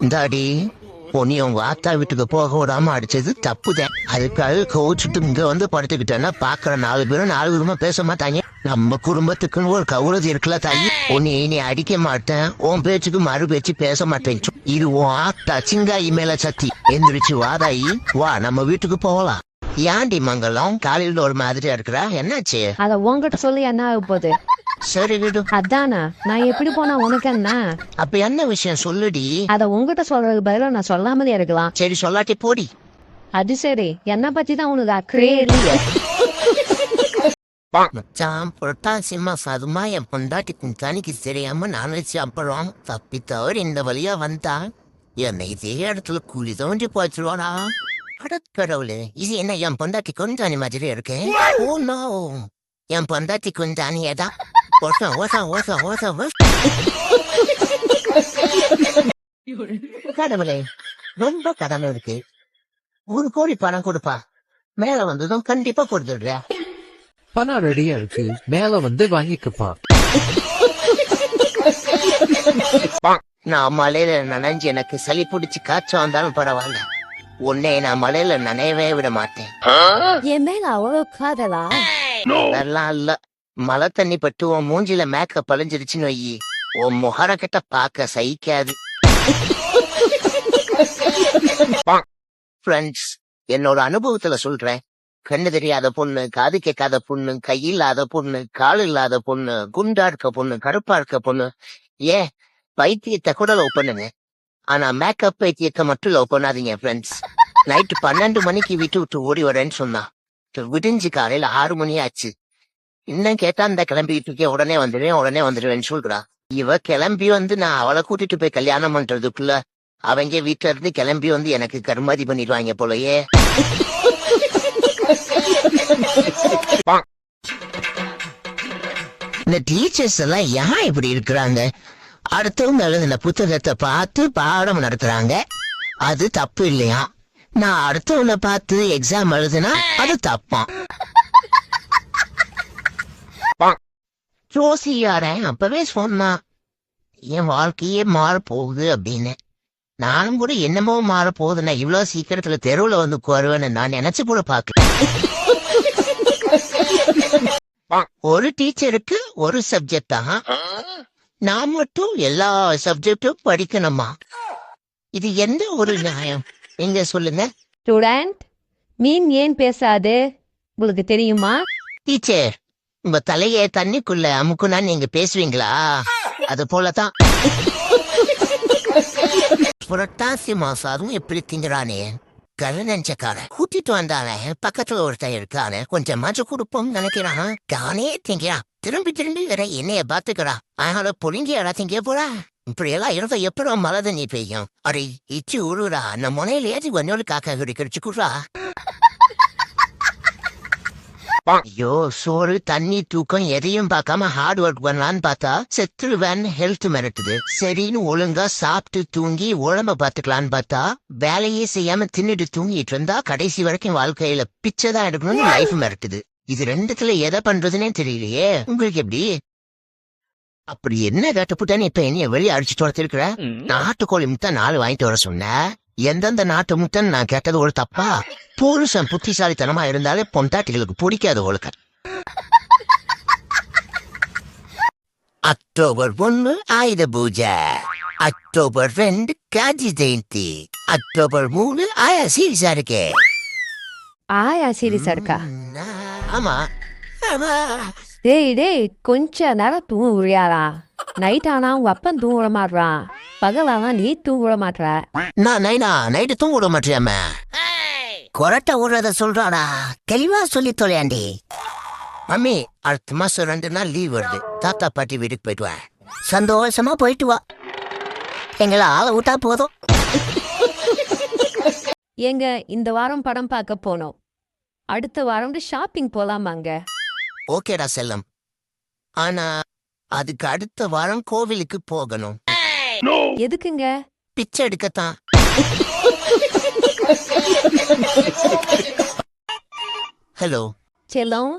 இந்தாடி பொன்னி உன் வாத்தா வீட்டுக்கு போக விடாம அடிச்சது தப்புதான் அதுக்காக கோவிச்சுட்டு இங்க வந்து படுத்துக்கிட்டேன்னா பாக்குற நாலு பேரும் நாலு விதமா பேச மாட்டாங்க. நம்ம குடும்பத்துக்குன்னு ஒரு கௌரதி இருக்குல்ல தாயி. உன்னை நீ அடிக்க மாட்டேன். உன் பேச்சுக்கு மறு பேச்சு பேச மாட்டேன். இது உன் ஆத்தா சிங்காயி மேல சக்தி எந்திரிச்சு வாதாயி வா நம்ம வீட்டுக்கு போகலாம். ஏன்டி மங்கலம் காலையில ஒரு மாதிரியா இருக்கிறா? என்னாச்சு? அத உன்கிட்ட சொல்லி என்ன ஆக போகுது? சரி விடு. அதானா? நான் எப்படி போனா உனக்கு என்ன? அப்ப என்ன விஷயம் சொல்லுடி? அத உன்கிட்ட சொல்றதுக்கு பதிலா நான் சொல்லாமலே இருக்கலாம். சரி சொல்லாட்டி போடி. அது சரி. என்ன பத்தி தான் உனக்கு அக்கறையே இல்லையே? மச்சான் புரட்டாசி மாசம் அதுமா என் பொண்டாட்டி தனிக்கு தெரியாம நான் சாப்பிடுறோம் தப்பி தவறு இந்த வழியா வந்தா என்னை இதே இடத்துல குழி தோண்டி போச்சுருவானா கடற்கடவுளே இது என்ன என் பொண்டாட்டி குந்தாணி மாதிரி இருக்கு? ஓ நோ என் பொண்டாட்டி குந்தாணியே தான் ஓசம் ஓசம் ஓசம் ஓசம் கடவுளே ரொம்ப கடமை இருக்கு ஒரு கோடி பணம் கொடுப்பா. மேல வந்ததும் கண்டிப்பா கொடுத்துடுறேன் பணம் ரெடியா இருக்கு. மேல வந்து வாங்கிக்கப்பா. நான் மலையில நனைஞ்சு எனக்கு சளி பிடிச்சு காய்ச்சல் வந்தாலும் பரவாயில்ல. உன்னை நான் மலையில நனையவே விட மாட்டேன். என் மேல அவ்வளவு காதலா? அதெல்லாம் இல்ல. மழை தண்ணி பட்டு உன் மூஞ்சில மேக்கப் பழிஞ்சிருச்சுன்னு வையி. உன் முகர கிட்ட பார்க்க சகிக்காது. ஃப்ரெண்ட்ஸ் என்னோட அனுபவத்துல சொல்றேன். கண்ணு தெரியாத பொண்ணு காது கேட்காத பொண்ணு கை இல்லாத பொண்ணு கால் இல்லாத பொண்ணு குண்டா இருக்க பொண்ணு கருப்பா இருக்க பொண்ணு. ஏன்? பைத்தியத்தை கூட லவ் பண்ணுங்க. ஆனா மேக்கப் பைத்தியத்தை மட்டும் லவ் பண்ணாதீங்க ஃப்ரெண்ட்ஸ் நைட்டு பன்னெண்டு மணிக்கு விட்டு விட்டு ஓடி வரேன்னு சொன்னா விடிஞ்சு காலையில ஆறு மணி ஆச்சு. இன்னும் கேட்டா அந்த கிளம்பிட்டு இருக்கேன் உடனே வந்துடுவேன் உடனே வந்துடுவேன்னு சொல்றா. இவ கிளம்பி வந்து நான் அவளை கூட்டிட்டு போய் கல்யாணம் பண்றதுக்குள்ள அவங்க வீட்டுல இருந்து கிளம்பி வந்து எனக்கு கருமாதி பண்ணிடுவாங்க போலயே. இந்த டீச்சர்ஸ் எல்லாம் ஏன் இப்படி இருக்கிறாங்க? அடுத்தவங்க எழுதின புத்தகத்தை பார்த்து பாடம் நடத்துறாங்க. அது தப்பு இல்லையா? நான் அடுத்தவனை பார்த்து எக்ஸாம் எழுதுனா அது தப்பான் ஜோசியாரன் அப்பவே சொன்னான் என் வாழ்க்கையே மாற போகுது அப்படின்னு. நானும் கூட என்னமோ மாற போகுதுன்னா இவ்வளவு சீக்கிரத்துல தெருவுல வந்து உட்காருவேன்னு நான் நினைச்சு கூட பாக்கல ஒரு டீச்சருக்கு ஒரு சப்ஜெக்ட் தான். நான் மட்டும் எல்லா சப்ஜெக்டும் படிக்கணுமா? இது எந்த ஒரு நியாயம்? நீங்க சொல்லுங்க. ஸ்டூடெண்ட் மீன் ஏன் பேசாது? உங்களுக்கு தெரியுமா? டீச்சர் உங்க தலையை தண்ணிக்குள்ள அமுக்குனா நீங்க பேசுவீங்களா? அது போலதான். புரட்டாசி மாசம் அதுவும் எப்படி திங்கிறானே? நெஞ்சக்கார கூட்டிட்டு வந்தானே பக்கத்துல ஒருத்தன் இருக்கானே கொஞ்சம் மஞ்ச கொடுப்போம் நினைக்கிறான். தானே திங்கிறான். திரும்பி திரும்பி வேற என்னைய பாத்துக்கிறான் அதனால பொழுங்கி எடா திங்க போறா? இப்படி எல்லாம் இருந்தா எப்பறம் மழை தண்ணி பெய்யும்? அடி இச்சு உருடா. அந்த முனையில ஏற்றி கொஞ்சோடு காக்கா கடிச்சு குடுறா. ஐயோ சோறு தண்ணி தூக்கம் எதையும் பார்க்காம ஹார்ட் ஒர்க் பண்ணலான்னு பார்த்தா செத்துருவேன் ஹெல்த் மிரட்டுது. சரின்னு ஒழுங்கா சாப்பிட்டு தூங்கி உடம்ப பார்த்துக்கலான்னு பார்த்தா வேலையே செய்யாம தின்னுட்டு தூங்கிட்டு இருந்தா கடைசி வரைக்கும் வாழ்க்கையில பிச்சை தான் எடுக்கணும்னு லைஃப் மிரட்டுது. இது ரெண்டுத்துல எதை பண்றதுன்னே தெரியலையே. உங்களுக்கு எப்படி? அப்படி என்ன கட்டுப்புட்டான்னு இப்ப என்னைய வெளியே அடிச்சுட்டு வரத்திருக்கிற நாட்டுக்கோழி முட்டை நாலு வாங்கிட்டு வர சொன்ன. எந்தெந்த நாட்டு முட்டைன்னு நான் கேட்டது ஒரு தப்பா? புருஷன் புத்திசாலித்தனமா இருந்தாலே பொண்டாட்டிகளுக்கு பிடிக்காது ஒழுக்க அக்டோபர் ஒன்னு ஆயுத பூஜை. அக்டோபர் ரெண்டு காந்தி ஜெயந்தி. அக்டோபர் மூணு ஆயா சீரிசா இருக்கே. ஆயா சீரியஸா இருக்கா? ஆமா. ஆமா. டேய் டேய் கொஞ்ச நேரம் தூங்க முடியாதா நைட் ஆனா உங்க அப்பன் தூங்க விட பகலானா நீ தூங்க விட மாட்ற? நான் நைனா நைட்டு தூங்க விட மாட்டியாம? கொரட்டை விடுறத சொல்றாடா. தெளிவா சொல்லி தொலையாண்டி. மம்மி அடுத்த மாசம் ரெண்டு நாள் லீவ் வருது. தாத்தா பாட்டி வீட்டுக்கு போயிட்டு வா. சந்தோஷமா போயிட்டு வா. எங்களை ஆளை விட்டா போதும். எங்க இந்த வாரம் படம் பார்க்க போனோம். அடுத்த வாரம் ஷாப்பிங் போலாமாங்க ஓகேடா செல்லம். ஆனா அதுக்கு அடுத்த வாரம் கோவிலுக்கு போகணும். எதுக்குங்க? பிச்சை எடுக்கத்தான். ஹலோ செல்லம்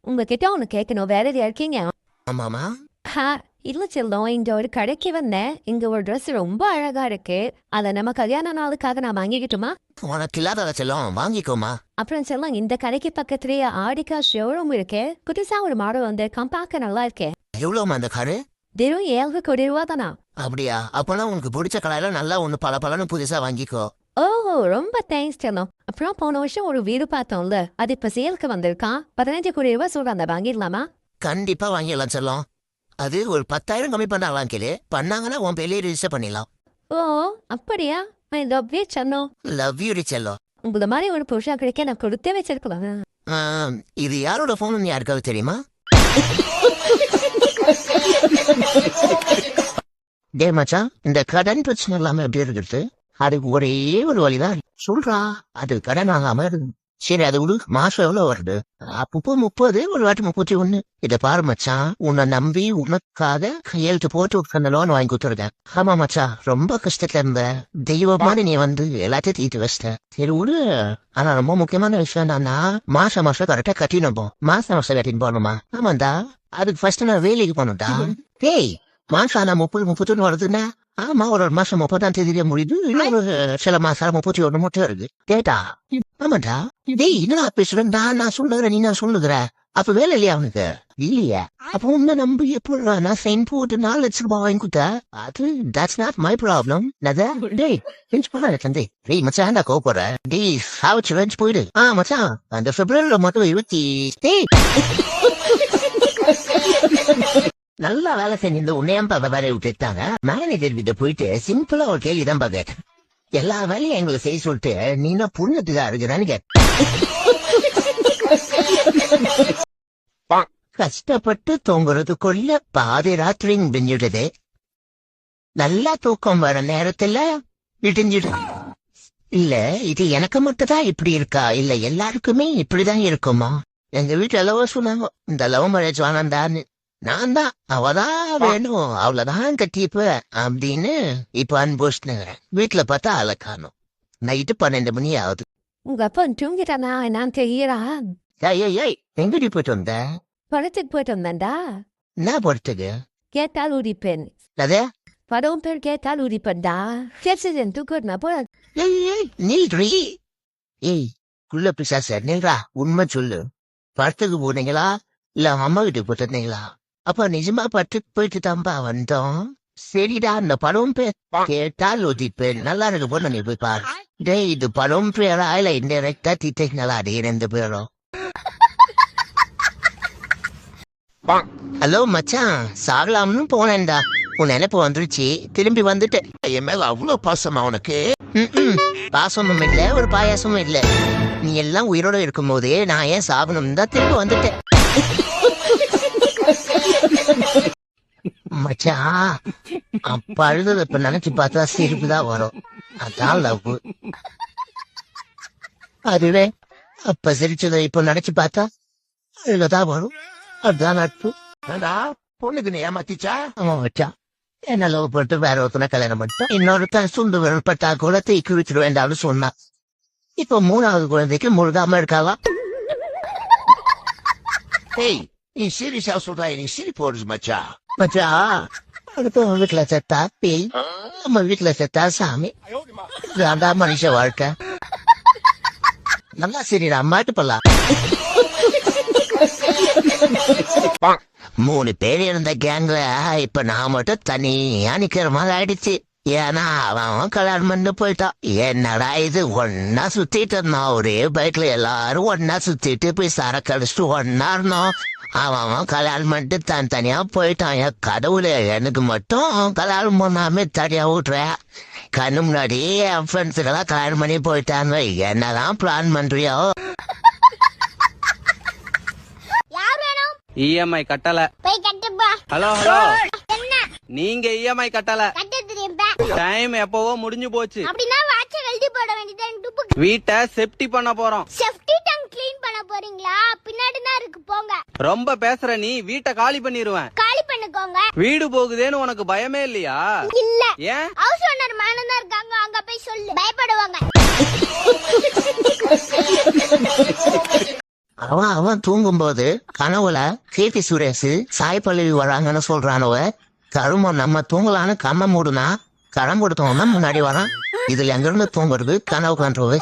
உங்ககிட்ட ஒன்று கேட்கணும் வேற எதையா இருக்கீங்க? ஆமாமா ஹா இல்ல செல்லம் இங்க ஒரு கடைக்கு வந்தேன். இங்க ஒரு Dress ரொம்ப அழகா இருக்கு. அத நம்ம கல்யாண நாளுக்காக நான் வாங்கிக்கிட்டுமா? உனக்கு இல்லாத செல்லம் வாங்கிக்கோமா அப்புறம் செல்லம் இந்த கடைக்கு பக்கத்துலயே ஆடிக்கா ஷோரூம் இருக்கு. புதுசா ஒரு மாடல் வந்து பார்க்க நல்லா இருக்கே. எவ்வளோமா அந்த காரு? வெறும் ஏழு கோடி ரூபா தானா? அப்படியா. அப்போனா உனக்கு பிடிச்ச கடையில நல்லா ஒன்று பல பலன்னு புதுசா வாங்கிக்கோ. ஓ ரொம்ப தேங்க்ஸ் செல்லம். அப்புறம் போன வருஷம் ஒரு வீடு பார்த்தோம்ல. அது இப்ப சேலுக்கு வந்திருக்கான் பதினஞ்சு கோடி ரூபாய் சொல்றாங்க. வாங்கிடலாமா? கண்டிப்பா வாங்கிடலாம் செல்லம். அது ஒரு பத்தாயிரம் கம்மி பண்ணலாம் கேளு. பண்ணாங்கன்னா உன் பேர்லயே ரிஜிஸ்டர் பண்ணிடலாம். ஓ அப்படியா? ஐ லவ் யூ செல்லம். லவ் யூ செல்லம். உங்கள மாதிரி ஒரு புருஷா கிடைக்க நான் கொடுத்தே வச்சிருக்கலாம். ஆம், இது யாரோட ஃபோன் யாருக்காவது தெரியுமா? டே மச்சான் இந்த கடன் பிரச்சனை இல்லாம எப்படி இருக்கிறது? அதுக்கு ஒரே ஒரு வழிதான். சொல்றா அது கடன் ஆகாம இருக்கு சரி அது விடு. மாசம் எவ்வளவு வருது? அப்பப்போ முப்பது ஒரு வாட்டி முப்பத்தி ஒண்ணு. இத பாரு மச்சான் உன்னை நம்பி உனக்காக கையெழுத்து போட்டு அந்த லோன் வாங்கி கொடுத்துருக்கேன். ஆமா மச்சான் ரொம்ப கஷ்டத்துல இருந்த. தெய்வமான நீ வந்து எல்லாத்தையும் தீட்டு வச்சிட்ட. சரி விடு. ஆனா ரொம்ப முக்கியமான விஷயம் என்னன்னா மாசம் மாசம் கரெக்டா கட்டினோம் மாசம் மாசம் கட்டின்னு போகணுமா? ஆமாண்டா. அதுக்கு ஃபர்ஸ்ட் நான் வேலைக்கு போகணும்டா டேய் மாசம் ஆனா முப்பது முப்பத்தொன்னு வருதுன்னா? ஆமா ஒரு மாசம் முப்பதாம் தேதியிலே முடியுது. இன்னொரு சில மாசம் முப்பத்தி ஒண்ணு மட்டும் இருக்கு கேட்டா ஆமாண்டா. டேய் என்னடா பேசுறேன்டா நான் சொல்லுகிறேன் நீ நான் சொல்லுகிற. அப்ப வேலை இல்லையா அவனுக்கு இல்லையா. அப்ப உன்னை நம்பி எப்படி நான் சைன் போட்டு நாலு லட்சம் ரூபாய் வாங்கி கொடுத்தா அது தட்ஸ் நாட் மை ப்ராப்ளம் நதா டேய் பெஞ்ச் பண்ணாத தந்தை. டேய் மச்சான் ஏன்டா கோபப்படுற டேய் சாவச்சு வெஞ்ச் போயிடு. ஆ மச்சான் அந்த பிப்ரவரியில மட்டும் இருபத்தி டேய். நல்லா வேலை செஞ்சிருந்து உன்னையம்பா பாப்பா விட்டுட்டாங்க? மேனேஜர் கிட்ட போயிட்டு சிம்பிளா ஒரு கேள்வி தான் பாக்க எல்லா வேலையும் எங்களுக்கு செய்ய சொல்லிட்டு நீ என்ன புண்ணத்துக்கா இருக்கிறான்னு கேட்ட கஷ்டப்பட்டு தூங்குறதுக்குள்ள பாதி ராத்திரி விடிஞ்சிடுது நல்லா தூக்கம் வர நேரத்துல விடிஞ்சிடும் இல்ல இது எனக்கு மட்டும் தான் இப்படி இருக்கா? இல்ல எல்லாருக்குமே இப்படிதான் இருக்குமா? எங்க வீட்டுல எல்லாம் சொன்னாங்க இந்த லவ் மேரேஜ் வேணாண்டான்னு நான் தான் அவதான் வேணும். அவ்வளவுதான் கட்டிப்ப அப்படின்னு இப்ப அனுபவிச்சுனுங்கிறேன் வீட்டுல பார்த்தா ஆளை காணும். நைட்டு பன்னெண்டு மணி ஆகுது. உங்க அப்பா தூங்கிட்டானா? நான் தெரியறா. ஏய் ஏய் ஏய் எங்கடி போயிட்டு வந்த? படத்துக்கு போயிட்டு வந்தேன்டா. என்ன போறதுக்கு கேட்டால் உரிப்பேன். அதே? படம் பேர் கேட்டால் உரிப்பேன்டா. கேப்சிஜன் தூக்குனா போல ஏய் ஏய் நில்றி. ஏய் குள்ள பிசாச நில்றா. உண்மை சொல்லு. படத்துக்கு போனீங்களா? இல்ல அம்மா வீட்டுக்கு போட்டிருந்தீங்களா அப்ப நிஜமா படத்துக்கு போயிட்டு தான்பா வந்தோம்? சரிடா அந்த படம் பேர் கேட்டால் ஒதிப்பேன் நல்லா இருக்கு போன நீ போய் பாரு. டேய் இது படம் பேரா? இல்ல இன்டெரக்டா திட்டீங்களா அடே ரெண்டு பேரும். ஹலோ மச்சான் சாகலாம்னு போனேன்டா. உன் நினைப்பு வந்துருச்சு. திரும்பி வந்துட்டேன் என் மேல அவ்வளவு பாசமா உனக்கு? ம்ம். பாசமும் இல்ல ஒரு பாயாசமும் இல்ல. நீ எல்லாம் உயிரோட இருக்கும் போதே நான் ஏன் சாகணும் தான் திரும்ப வந்துட்டேன். மச்சான் அப்ப அழுதது இப்ப நினைச்சு பார்த்தா சிரிப்பு தான் வரும். அதான் லவ். அதுவே அப்ப சிரிச்சதை இப்ப நினைச்சு பார்த்தா அழுகதான் வரும். அதுதான் நட்பு. பொண்ணுக்கு நீ ஏமாத்திச்சா? ஆமா மச்சான் என்ன லவ் பண்ணிட்டு வேற ஒருத்தனை கல்யாணம் பண்ணிட்டோம்? இன்னொருத்தன் சுண்டு விரல்பட்டா கூட தீக்கி வச்சிட வேண்டாம்னு சொன்னான். இப்ப மூணாவது குழந்தைக்கு முழுகாம இருக்காவா ஏய் நீ சீரியஸா சொல்றா நீ சிரிப்பு வருது மச்சா மச்சா அடுத்த வீட்டுல செத்தா பேய் நம்ம வீட்டுல செத்தா சாமி அந்தா மனுஷ வாழ்க்கை நல்லா சரிடா மாட்டு போலாம் மூணு பேர் இருந்த கேங்ல இப்ப நான் மட்டும் தனியா நிக்கிற மாதிரி ஆயிடுச்சு ஏன்னா அவன் அவன் கல்யாணம் பண்ணி போயிட்டான் என்னடா இது ஒன்னா சுத்திட்டு இருந்தான் ஒரே பைக்ல எல்லாரும் ஒன்னா சுத்திட்டு போய் சரக்கு அடிச்சுட்டு ஒன்னா இருந்தோம் அவன் கல்யாணம் பண்ணிட்டு தன் தனியா போயிட்டான். என் கடவுளே எனக்கு மட்டும் கல்யாணம் பண்ணாம தனியா விட்டுறேன் கண்ணு முன்னாடி என் ஃப்ரெண்ட்ஸுக்கெல்லாம் கல்யாணம் பண்ணி போயிட்டாங்க என்னதான் பிளான் பண்றியோ. இஎம்ஐ கட்டல. போய் கட்டுப்பா. ஹலோ ஹலோ என்ன? நீங்க இஎம்ஐ கட்டல. கட்ட தெரியும்பா. டைம் எப்பவோ முடிஞ்சு போச்சு. வீட்டை செப்டி பண்ண போறோம் செஃப்டி டேங்க் க்ளீன் பண்ண போறீங்களா பின்னாடி தான் இருக்கு போங்க ரொம்ப பேசுற நீ வீட்டை காலி பண்ணிடுவேன் காலி பண்ணுக்கோங்க. வீடு போகுதேன்னு உனக்கு பயமே இல்லையா? இல்ல. ஏன்? ஹவுஸ் ஓனர் மேனன் இருக்காங்க அங்க போய் சொல்லு. பயப்படுவாங்க. அவன் அவன் தூங்கும்போது கனவுல கீர்த்தி சுரேஷ் சாய் பல்லவி வராங்கன்னு சொல்றானவ. கருமம் நம்ம தூங்கலான்னு கம்ம மூடுனா கரம் கொடுத்தவன் முன்னாடி வரான். இதுல எங்கிருந்து தூங்குறது? கனவு காண்றது